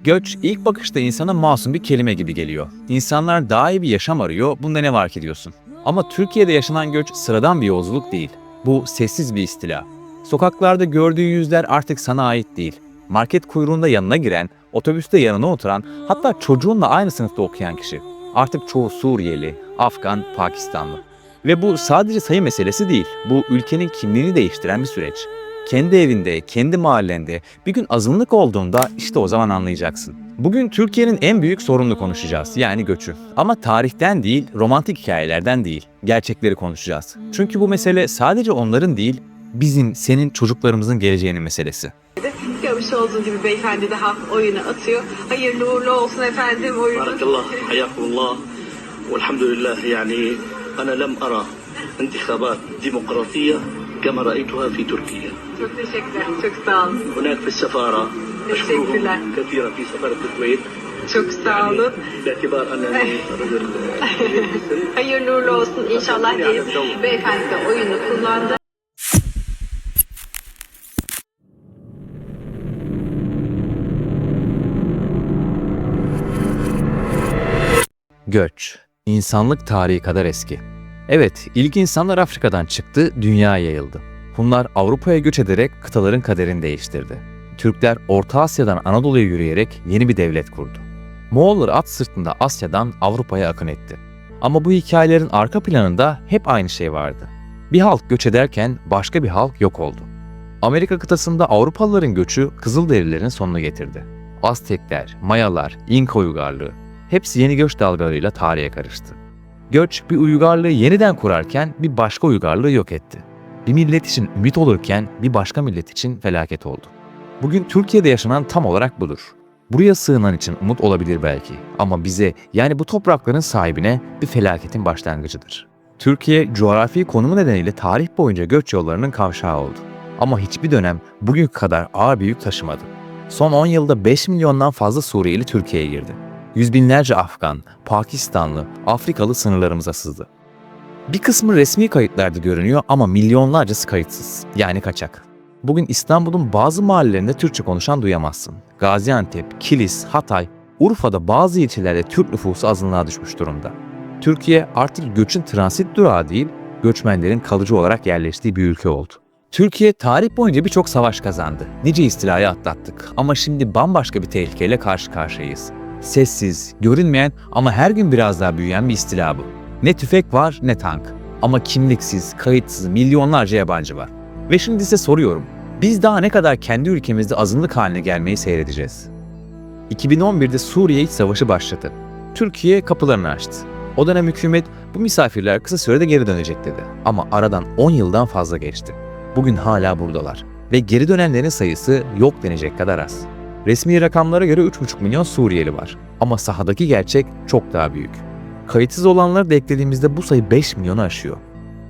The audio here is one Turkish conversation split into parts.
Göç ilk bakışta insana masum bir kelime gibi geliyor. İnsanlar daha iyi bir yaşam arıyor, bunda ne var ki diyorsun. Ama Türkiye'de yaşanan göç sıradan bir yolculuk değil. Bu sessiz bir istila. Sokaklarda gördüğün yüzler artık sana ait değil. Market kuyruğunda yanına giren, otobüste yanına oturan, hatta çocuğunla aynı sınıfta okuyan kişi. Artık çoğu Suriyeli, Afgan, Pakistanlı. Ve bu sadece sayı meselesi değil. Bu ülkenin kimliğini değiştiren bir süreç kendi evinde, kendi mahallende bir gün azınlık olduğunda işte o zaman anlayacaksın. Bugün Türkiye'nin en büyük sorununu konuşacağız yani göçü. Ama tarihten değil, romantik hikayelerden değil, gerçekleri konuşacağız. Çünkü bu mesele sadece onların değil, bizim, senin, çocuklarımızın geleceğinin meselesi görmüş olduğunuz gibi beyefendi de halk oyunu atıyor. Hayırlı uğurlu olsun efendim oyunu. Barakallah, hayakullah. Velhamdülillah yani ana lem ara intihabat demokratiye kema raituha fi Türkiye. Çok teşekkürler. Çok sağ olun. هناك في السفارة أشكرهم Teşekkürler. كثيرا في سفارة الكويت Çok sağ olun. باعتبار أنني رجل Hayırlı uğurlu olsun inşallah diyelim. Beyefendi de oyunu kullandı. Göç, insanlık tarihi kadar eski. Evet, ilk insanlar Afrika'dan çıktı, dünyaya yayıldı. Hunlar Avrupa'ya göç ederek kıtaların kaderini değiştirdi. Türkler Orta Asya'dan Anadolu'ya yürüyerek yeni bir devlet kurdu. Moğollar at sırtında Asya'dan Avrupa'ya akın etti. Ama bu hikayelerin arka planında hep aynı şey vardı. Bir halk göç ederken başka bir halk yok oldu. Amerika kıtasında Avrupalıların göçü Kızılderililerin sonunu getirdi. Aztekler, Mayalar, İnka uygarlığı, hepsi yeni göç dalgalarıyla tarihe karıştı. Göç bir uygarlığı yeniden kurarken bir başka uygarlığı yok etti. Bir millet için ümit olurken bir başka millet için felaket oldu. Bugün Türkiye'de yaşanan tam olarak budur. Buraya sığınan için umut olabilir belki ama bize yani bu toprakların sahibine bir felaketin başlangıcıdır. Türkiye coğrafi konumu nedeniyle tarih boyunca göç yollarının kavşağı oldu. Ama hiçbir dönem bugün kadar ağır bir yük taşımadı. Son 10 yılda 5 milyondan fazla Suriyeli Türkiye'ye girdi. Yüz binlerce Afgan, Pakistanlı, Afrikalı sınırlarımıza sızdı. Bir kısmı resmi kayıtlarda görünüyor ama milyonlarcası kayıtsız, yani kaçak. Bugün İstanbul'un bazı mahallelerinde Türkçe konuşan duyamazsın. Gaziantep, Kilis, Hatay, Urfa'da bazı ilçelerde Türk nüfusu azınlığa düşmüş durumda. Türkiye artık göçün transit durağı değil, göçmenlerin kalıcı olarak yerleştiği bir ülke oldu. Türkiye tarih boyunca birçok savaş kazandı. Nice istilayı atlattık ama şimdi bambaşka bir tehlikeyle karşı karşıyayız. Sessiz, görünmeyen ama her gün biraz daha büyüyen bir istila bu. Ne tüfek var ne tank. Ama kimliksiz, kayıtsız milyonlarca yabancı var. Ve şimdi size soruyorum. Biz daha ne kadar kendi ülkemizde azınlık haline gelmeyi seyredeceğiz? 2011'de Suriye İç Savaşı başladı. Türkiye kapılarını açtı. O dönem hükümet bu misafirler kısa sürede geri dönecek dedi. Ama aradan 10 yıldan fazla geçti. Bugün hala buradalar. Ve geri dönenlerin sayısı yok denecek kadar az. Resmi rakamlara göre 3,5 milyon Suriyeli var. Ama sahadaki gerçek çok daha büyük. Kayıtsız olanları da eklediğimizde bu sayı 5 milyonu aşıyor.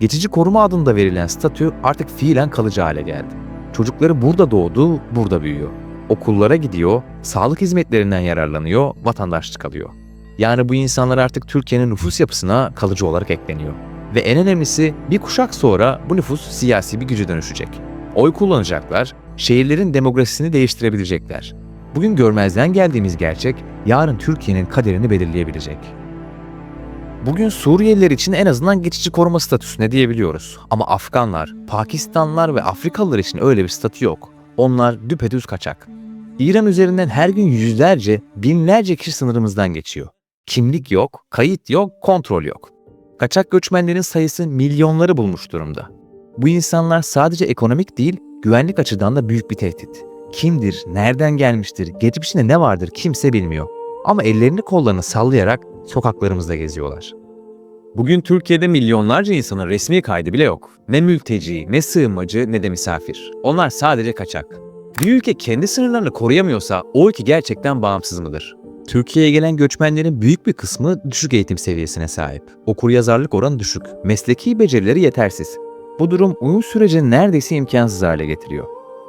Geçici koruma adında verilen statü artık fiilen kalıcı hale geldi. Çocukları burada doğdu, burada büyüyor. Okullara gidiyor, sağlık hizmetlerinden yararlanıyor, vatandaşlık alıyor. Yani bu insanlar artık Türkiye'nin nüfus yapısına kalıcı olarak ekleniyor. Ve en önemlisi bir kuşak sonra bu nüfus siyasi bir güce dönüşecek. Oy kullanacaklar, şehirlerin demografisini değiştirebilecekler. Bugün görmezden geldiğimiz gerçek yarın Türkiye'nin kaderini belirleyebilecek. Bugün Suriyeliler için en azından geçici koruma statüsüne diyebiliyoruz. Ama Afganlar, Pakistanlılar ve Afrikalılar için öyle bir statü yok. Onlar düpedüz kaçak. İran üzerinden her gün yüzlerce, binlerce kişi sınırımızdan geçiyor. Kimlik yok, kayıt yok, kontrol yok. Kaçak göçmenlerin sayısı milyonları bulmuş durumda. Bu insanlar sadece ekonomik değil, güvenlik açıdan da büyük bir tehdit. Kimdir, nereden gelmiştir, geçmişinde ne vardır kimse bilmiyor. Ama ellerini kollarını sallayarak sokaklarımızda geziyorlar. Bugün Türkiye'de milyonlarca insanın resmi kaydı bile yok. Ne mülteci, ne sığınmacı, ne de misafir. Onlar sadece kaçak. Bir ülke kendi sınırlarını koruyamıyorsa o ülke gerçekten bağımsız mıdır? Türkiye'ye gelen göçmenlerin büyük bir kısmı düşük eğitim seviyesine sahip. Okur yazarlık oranı düşük. Mesleki becerileri yetersiz. Bu durum uyum sürecini neredeyse imkansız hale getiriyor.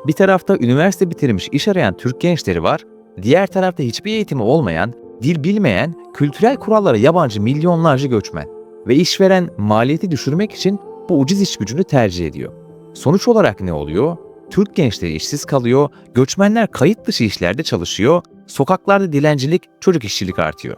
Bir tarafta üniversite bitirmiş iş arayan Türk gençleri var, diğer tarafta hiçbir eğitimi olmayan, dil bilmeyen, kültürel kurallara yabancı milyonlarca göçmen. Ve işveren maliyeti düşürmek için bu ucuz iş gücünü tercih ediyor. Sonuç olarak ne oluyor? Türk gençleri işsiz kalıyor, göçmenler kayıt dışı işlerde çalışıyor, sokaklarda dilencilik, çocuk işçilik artıyor.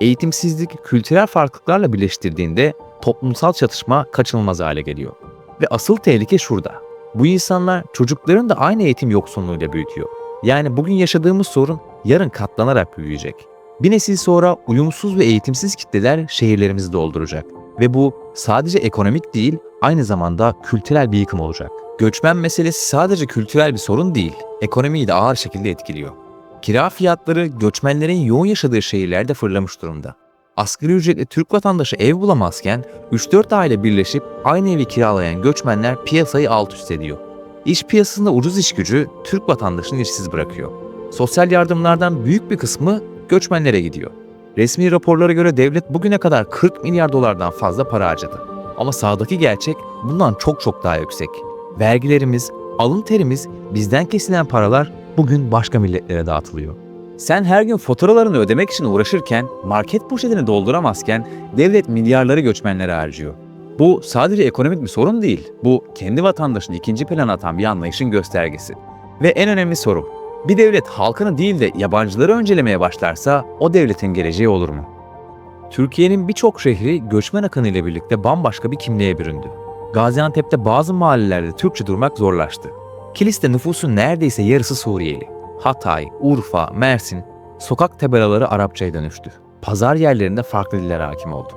Eğitimsizlik kültürel farklılıklarla birleştirdiğinde toplumsal çatışma kaçınılmaz hale geliyor. Ve asıl tehlike şurada. Bu insanlar çocukların da aynı eğitim yoksunluğuyla büyütüyor. Yani bugün yaşadığımız sorun yarın katlanarak büyüyecek. Bir nesil sonra uyumsuz ve eğitimsiz kitleler şehirlerimizi dolduracak. Ve bu sadece ekonomik değil, aynı zamanda kültürel bir yıkım olacak. Göçmen meselesi sadece kültürel bir sorun değil, ekonomiyi de ağır şekilde etkiliyor. Kira fiyatları göçmenlerin yoğun yaşadığı şehirlerde fırlamış durumda. Asgari ücretli Türk vatandaşı ev bulamazken 3-4 aile birleşip aynı evi kiralayan göçmenler piyasayı alt üst ediyor. İş piyasasında ucuz iş gücü Türk vatandaşını işsiz bırakıyor. Sosyal yardımlardan büyük bir kısmı göçmenlere gidiyor. Resmi raporlara göre devlet bugüne kadar 40 milyar dolardan fazla para harcadı. Ama sahadaki gerçek bundan çok çok daha yüksek. Vergilerimiz, alın terimiz, bizden kesilen paralar bugün başka milletlere dağıtılıyor. Sen her gün faturalarını ödemek için uğraşırken, market poşetini dolduramazken devlet milyarları göçmenlere harcıyor. Bu sadece ekonomik bir sorun değil. Bu kendi vatandaşını ikinci plana atan bir anlayışın göstergesi. Ve en önemli soru. Bir devlet halkını değil de yabancıları öncelemeye başlarsa o devletin geleceği olur mu? Türkiye'nin birçok şehri göçmen akını ile birlikte bambaşka bir kimliğe büründü. Gaziantep'te bazı mahallelerde Türkçe durmak zorlaştı. Kilis'te nüfusun neredeyse yarısı Suriyeli. Hatay, Urfa, Mersin, sokak tabelaları Arapçaya dönüştü. Pazar yerlerinde farklı diller hakim oldu.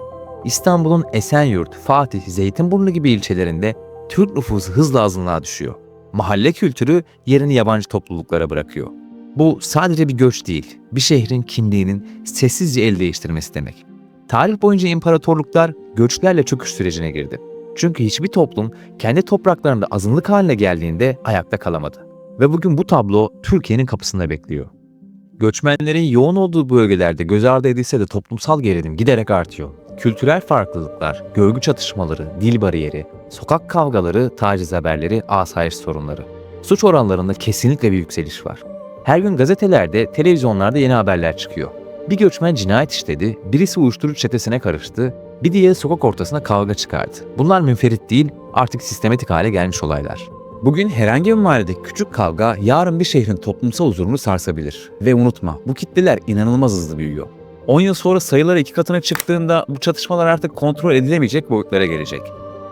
İstanbul'un Esenyurt, Fatih, Zeytinburnu gibi ilçelerinde Türk nüfusu hızla azınlığa düşüyor. Mahalle kültürü yerini yabancı topluluklara bırakıyor. Bu sadece bir göç değil, bir şehrin kimliğinin sessizce el değiştirmesi demek. Tarih boyunca imparatorluklar göçlerle çöküş sürecine girdi. Çünkü hiçbir toplum kendi topraklarında azınlık haline geldiğinde ayakta kalamadı. Ve bugün bu tablo Türkiye'nin kapısında bekliyor. Göçmenlerin yoğun olduğu bu bölgelerde göz ardı edilse de toplumsal gerilim giderek artıyor. Kültürel farklılıklar, görgü çatışmaları, dil bariyeri, sokak kavgaları, taciz haberleri, asayiş sorunları. Suç oranlarında kesinlikle bir yükseliş var. Her gün gazetelerde, televizyonlarda yeni haberler çıkıyor. Bir göçmen cinayet işledi, birisi uyuşturucu çetesine karıştı, bir diğeri sokak ortasına kavga çıkardı. Bunlar münferit değil, artık sistematik hale gelmiş olaylar. Bugün herhangi bir mahalledeki küçük kavga yarın bir şehrin toplumsal huzurunu sarsabilir. Ve unutma bu kitleler inanılmaz hızlı büyüyor. 10 yıl sonra sayılar iki katına çıktığında bu çatışmalar artık kontrol edilemeyecek boyutlara gelecek.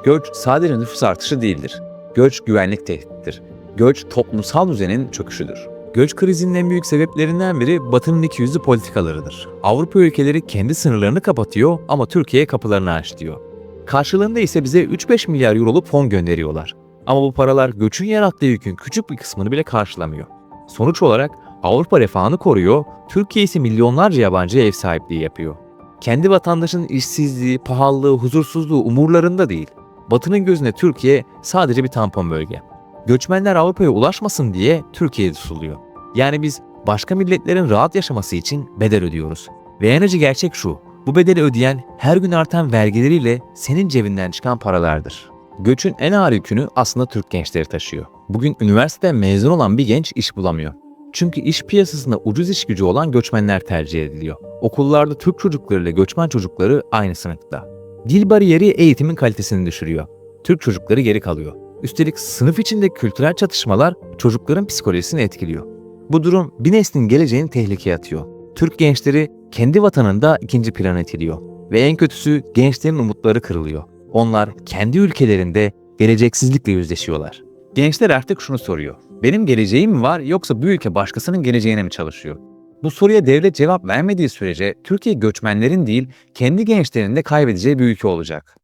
Göç sadece nüfus artışı değildir. Göç güvenlik tehdittir. Göç toplumsal düzenin çöküşüdür. Göç krizinin en büyük sebeplerinden biri Batı'nın ikiyüzlü politikalarıdır. Avrupa ülkeleri kendi sınırlarını kapatıyor ama Türkiye'ye kapılarını aç diyor. Karşılığında ise bize 3-5 milyar euroluk fon gönderiyorlar. Ama bu paralar göçün yarattığı yükün küçük bir kısmını bile karşılamıyor. Sonuç olarak Avrupa refahını koruyor, Türkiye ise milyonlarca yabancıya ev sahipliği yapıyor. Kendi vatandaşının işsizliği, pahalılığı, huzursuzluğu umurlarında değil. Batı'nın gözünde Türkiye sadece bir tampon bölge. Göçmenler Avrupa'ya ulaşmasın diye Türkiye'de tutuluyor. Yani biz başka milletlerin rahat yaşaması için bedel ödüyoruz. Ve en acı gerçek şu, bu bedeli ödeyen her gün artan vergileriyle senin cebinden çıkan paralardır. Göçün en ağır yükünü aslında Türk gençleri taşıyor. Bugün üniversiteden mezun olan bir genç iş bulamıyor. Çünkü iş piyasasında ucuz iş gücü olan göçmenler tercih ediliyor. Okullarda Türk çocuklarıyla göçmen çocukları aynı sınıfta. Dil bariyeri eğitimin kalitesini düşürüyor. Türk çocukları geri kalıyor. Üstelik sınıf içinde kültürel çatışmalar çocukların psikolojisini etkiliyor. Bu durum bir neslin geleceğini tehlikeye atıyor. Türk gençleri kendi vatanında ikinci plana itiliyor. Ve en kötüsü gençlerin umutları kırılıyor. Onlar kendi ülkelerinde geleceksizlikle yüzleşiyorlar. Gençler artık şunu soruyor. Benim geleceğim var yoksa bu ülke başkasının geleceğine mi çalışıyor? Bu soruya devlet cevap vermediği sürece Türkiye göçmenlerin değil kendi gençlerinin de kaybedeceği bir ülke olacak.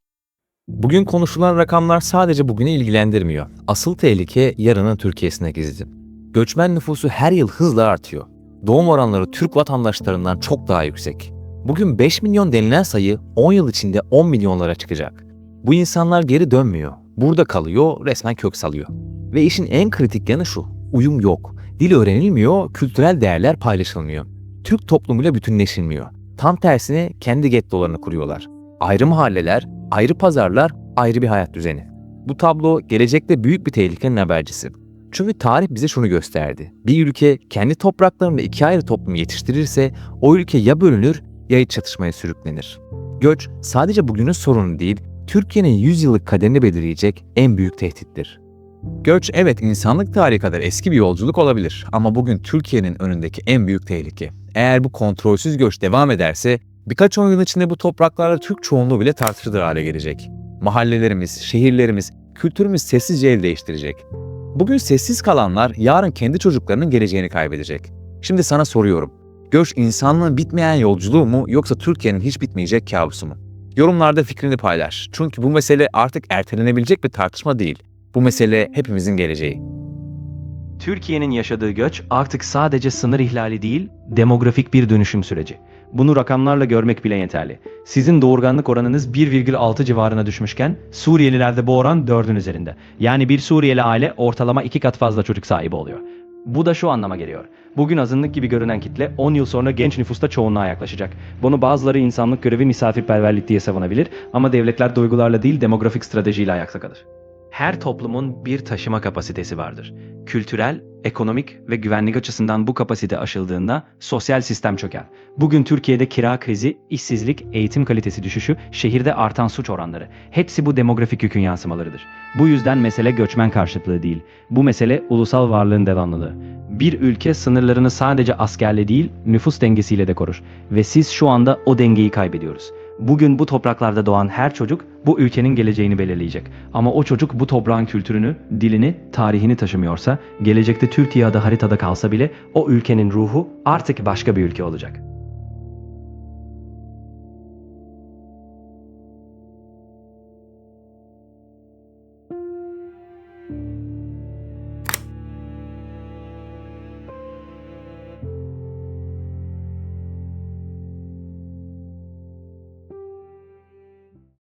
Bugün konuşulan rakamlar sadece bugünü ilgilendirmiyor. Asıl tehlike yarının Türkiye'sine gizli. Göçmen nüfusu her yıl hızla artıyor. Doğum oranları Türk vatandaşlarından çok daha yüksek. Bugün 5 milyon denilen sayı 10 yıl içinde 10 milyonlara çıkacak. Bu insanlar geri dönmüyor. Burada kalıyor, resmen kök salıyor. Ve işin en kritik yanı şu. Uyum yok. Dil öğrenilmiyor, kültürel değerler paylaşılmıyor. Türk toplumuyla bütünleşilmiyor. Tam tersine kendi gettolarını kuruyorlar. Ayrı mahalleler, ayrı pazarlar, ayrı bir hayat düzeni. Bu tablo gelecekte büyük bir tehlikenin habercisi. Çünkü tarih bize şunu gösterdi. Bir ülke kendi topraklarında iki ayrı toplum yetiştirirse o ülke ya bölünür ya iç çatışmaya sürüklenir. Göç sadece bugünün sorunu değil, Türkiye'nin 100 yıllık kaderini belirleyecek en büyük tehdittir. Göç evet insanlık tarihi kadar eski bir yolculuk olabilir ama bugün Türkiye'nin önündeki en büyük tehlike. Eğer bu kontrolsüz göç devam ederse birkaç on yıl içinde bu topraklarda Türk çoğunluğu bile tartışılır hale gelecek. Mahallelerimiz, şehirlerimiz, kültürümüz sessizce el değiştirecek. Bugün sessiz kalanlar yarın kendi çocuklarının geleceğini kaybedecek. Şimdi sana soruyorum. Göç insanlığın bitmeyen yolculuğu mu yoksa Türkiye'nin hiç bitmeyecek kabusu mu? Yorumlarda fikrini paylaş. Çünkü bu mesele artık ertelenebilecek bir tartışma değil. Bu mesele hepimizin geleceği. Türkiye'nin yaşadığı göç artık sadece sınır ihlali değil, demografik bir dönüşüm süreci. Bunu rakamlarla görmek bile yeterli. Sizin doğurganlık oranınız 1,6 civarına düşmüşken Suriyelilerde bu oran 4'ün üzerinde. Yani bir Suriyeli aile ortalama 2 kat fazla çocuk sahibi oluyor. Bu da şu anlama geliyor. Bugün azınlık gibi görünen kitle 10 yıl sonra genç nüfusta çoğunluğa yaklaşacak. Bunu bazıları insanlık görevi misafirperverlik diye savunabilir ama devletler duygularla değil demografik stratejiyle ayakta kalır. Her toplumun bir taşıma kapasitesi vardır. Kültürel, ekonomik ve güvenlik açısından bu kapasite aşıldığında sosyal sistem çöker. Bugün Türkiye'de kira krizi, işsizlik, eğitim kalitesi düşüşü, şehirde artan suç oranları. Hepsi bu demografik yükün yansımalarıdır. Bu yüzden mesele göçmen karşıtlığı değil. Bu mesele ulusal varlığın devamlılığı. Bir ülke sınırlarını sadece askerle değil, nüfus dengesiyle de korur. Ve siz şu anda o dengeyi kaybediyoruz. Bugün bu topraklarda doğan her çocuk bu ülkenin geleceğini belirleyecek. Ama o çocuk bu toprağın kültürünü, dilini, tarihini taşımıyorsa, gelecekte Türkiye adı haritada kalsa bile o ülkenin ruhu artık başka bir ülke olacak.